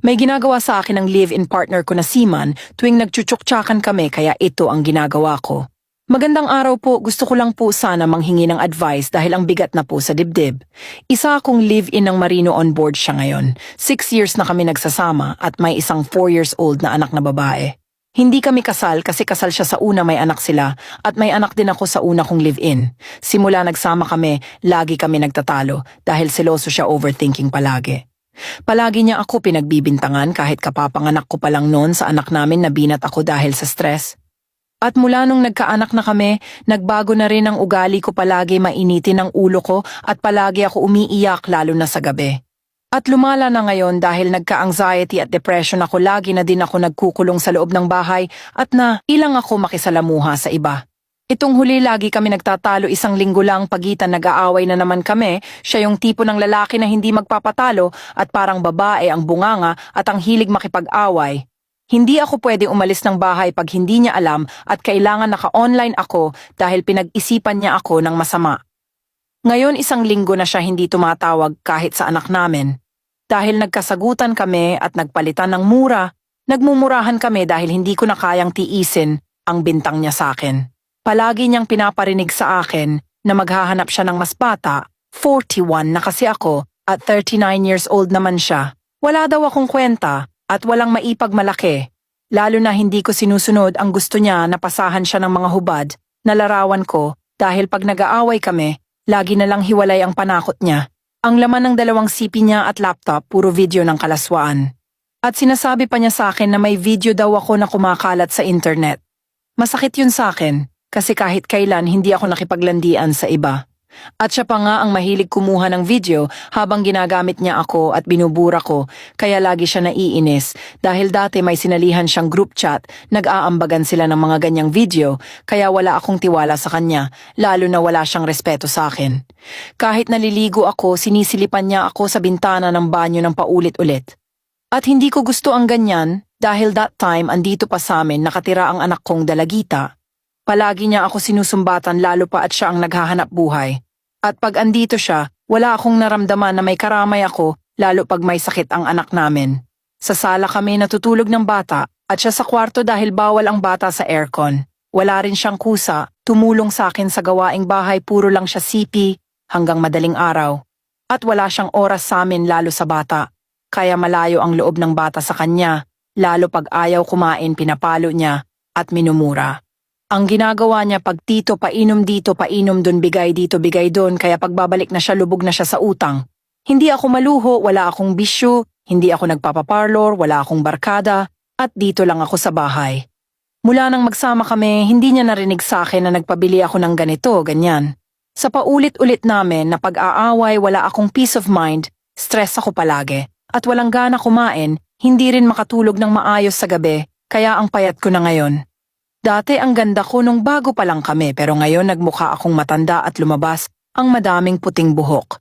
May ginagawa sa akin ang live-in partner ko na Siman tuwing nagchuchuktsakan kami kaya ito ang ginagawa ko. Magandang araw po, gusto ko lang po sana manghingi ng advice dahil ang bigat na po sa dibdib. Isa akong live-in ng Marino on board siya ngayon. Six years na kami nagsasama at may isang four years old na anak na babae. Hindi kami kasal kasi kasal siya sa una may anak sila at may anak din ako sa una kong live-in. Simula nagsama kami, lagi kami nagtatalo dahil seloso siya overthinking palagi. Palagi niya ako pinagbibintangan kahit kapapanganak ko pa lang noon sa anak namin na binat ako dahil sa stress. At mula nung nagkaanak na kami, nagbago na rin ang ugali ko palagi mainitin ang ulo ko at palagi ako umiiyak lalo na sa gabi. At lumala na ngayon dahil nagka-anxiety at depression ako lagi na din ako nagkukulong sa loob ng bahay at na ilang ako makisalamuha sa iba. Itong huli lagi kami nagtatalo isang linggo lang pagitan nag-aaway na naman kami, siya yung tipo ng lalaki na hindi magpapatalo at parang babae ang bunganga at ang hilig makipag-away. Hindi ako pwede umalis ng bahay pag hindi niya alam at kailangan naka-online ako dahil pinag-isipan niya ako ng masama. Ngayon isang linggo na siya hindi tumatawag kahit sa anak namin. Dahil nagkasagutan kami at nagpalitan ng mura, nagmumurahan kami dahil hindi ko na kayang tiisin ang bintang niya sa akin. Palagi niyang pinaparinig sa akin na maghahanap siya ng mas bata, 41 na kasi ako at 39 years old naman siya. Wala daw akong kwenta at walang maipag malaki. Lalo na hindi ko sinusunod ang gusto niya na pasahan siya ng mga hubad na larawan ko dahil pag nag-aaway kami, lagi na lang hiwalay ang panakot niya. Ang laman ng dalawang CP niya at laptop puro video ng kalaswaan. At sinasabi pa niya sa akin na may video daw ako na kumakalat sa internet. Masakit yun sa akin kasi kahit kailan hindi ako nakipaglandian sa iba. At siya pa nga ang mahilig kumuha ng video habang ginagamit niya ako at binubura ko kaya lagi siya naiinis dahil dati may sinalihan siyang group chat, nag-aambagan sila ng mga ganyang video kaya wala akong tiwala sa kanya lalo na wala siyang respeto sa akin. Kahit naliligo ako, sinisilipan niya ako sa bintana ng banyo ng paulit-ulit. At hindi ko gusto ang ganyan dahil that time andito pa sa amin nakatira ang anak kong dalagita Palagi niya ako sinusumbatan lalo pa at siya ang naghahanap buhay. At pag andito siya, wala akong naramdaman na may karamay ako lalo pag may sakit ang anak namin. Sa sala kami natutulog ng bata at siya sa kwarto dahil bawal ang bata sa aircon. Wala rin siyang kusa, tumulong sa akin sa gawaing bahay puro lang siya CP hanggang madaling araw. At wala siyang oras sa amin lalo sa bata. Kaya malayo ang loob ng bata sa kanya, lalo pag ayaw kumain pinapalo niya at minumura. Ang ginagawa niya pag tito painom dito painom dun bigay dito bigay dun kaya pagbabalik na siya lubog na siya sa utang. Hindi ako maluho, wala akong bisyo, hindi ako nagpapaparlor, wala akong barkada, at dito lang ako sa bahay. Mula nang magsama kami, hindi niya narinig sa akin na nagpabili ako ng ganito, ganyan. Sa paulit-ulit namin na pag-aaway wala akong peace of mind, stress ako palagi, at walang gana kumain, hindi rin makatulog ng maayos sa gabi, kaya ang payat ko na ngayon. Dati ang ganda ko nung bago pa lang kami pero ngayon nagmukha akong matanda at lumabas ang madaming puting buhok.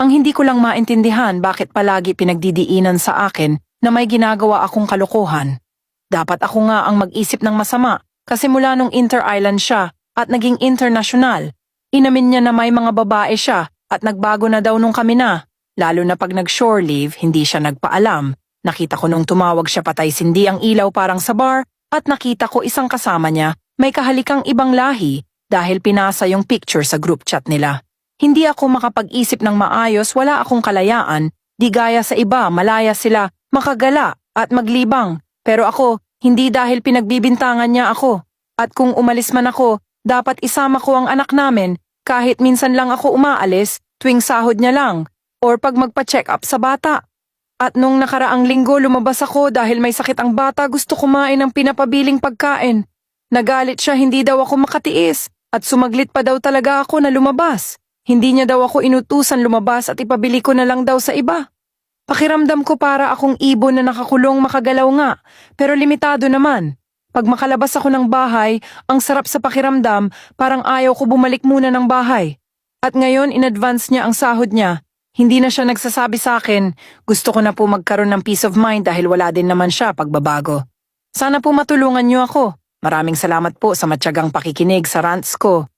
Ang hindi ko lang maintindihan bakit palagi pinagdidiinan sa akin na may ginagawa akong kalokohan. Dapat ako nga ang mag-isip ng masama kasi mula nung inter-island siya at naging international. Inamin niya na may mga babae siya at nagbago na daw nung kami na. Lalo na pag nag-shore leave, hindi siya nagpaalam. Nakita ko nung tumawag siya patay sindi ang ilaw parang sa bar at nakita ko isang kasama niya may kahalikang ibang lahi dahil pinasa yung picture sa group chat nila. Hindi ako makapag-isip ng maayos, wala akong kalayaan, di gaya sa iba, malaya sila, makagala at maglibang. Pero ako, hindi dahil pinagbibintangan niya ako. At kung umalis man ako, dapat isama ko ang anak namin kahit minsan lang ako umaalis tuwing sahod niya lang or pag magpa-check up sa bata. At nung nakaraang linggo lumabas ako dahil may sakit ang bata gusto kumain ng pinapabiling pagkain. Nagalit siya hindi daw ako makatiis at sumaglit pa daw talaga ako na lumabas. Hindi niya daw ako inutusan lumabas at ipabili ko na lang daw sa iba. Pakiramdam ko para akong ibon na nakakulong makagalaw nga, pero limitado naman. Pag makalabas ako ng bahay, ang sarap sa pakiramdam, parang ayaw ko bumalik muna ng bahay. At ngayon in-advance niya ang sahod niya, hindi na siya nagsasabi sa akin, gusto ko na po magkaroon ng peace of mind dahil wala din naman siya pagbabago. Sana po matulungan niyo ako. Maraming salamat po sa matyagang pakikinig sa rants ko.